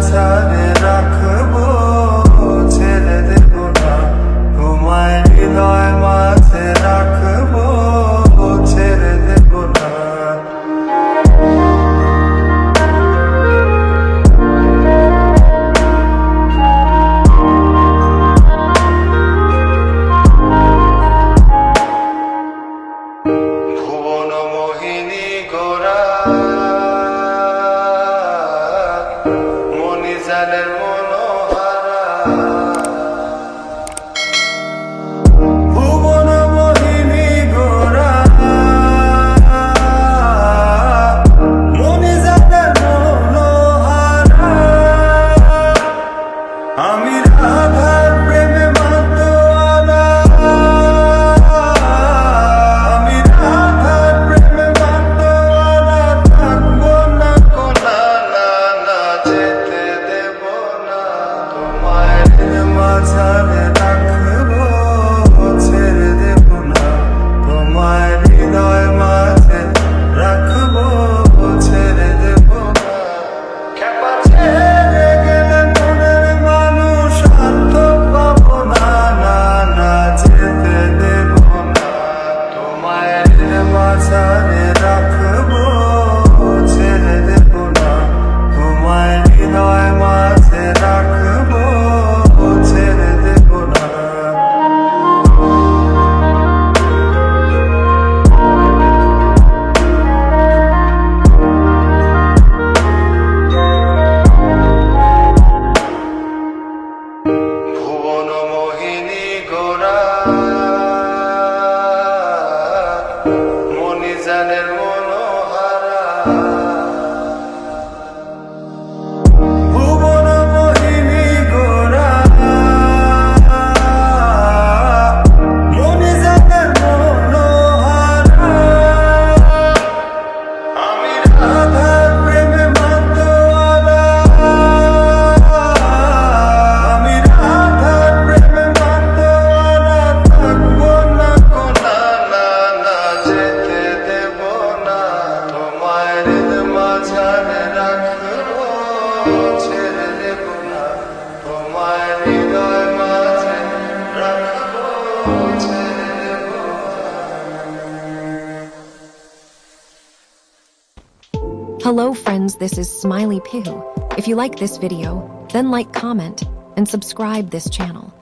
মাঝারে রাখব ছেড়ে দেব না তোমায় হৃদয় মাঝে রাখব ছেড়ে দেব না ভুবন মোহিনী গোরা Alexander Hello friends, this is Smiley Poo. If you like this video, then like, comment, and subscribe this channel.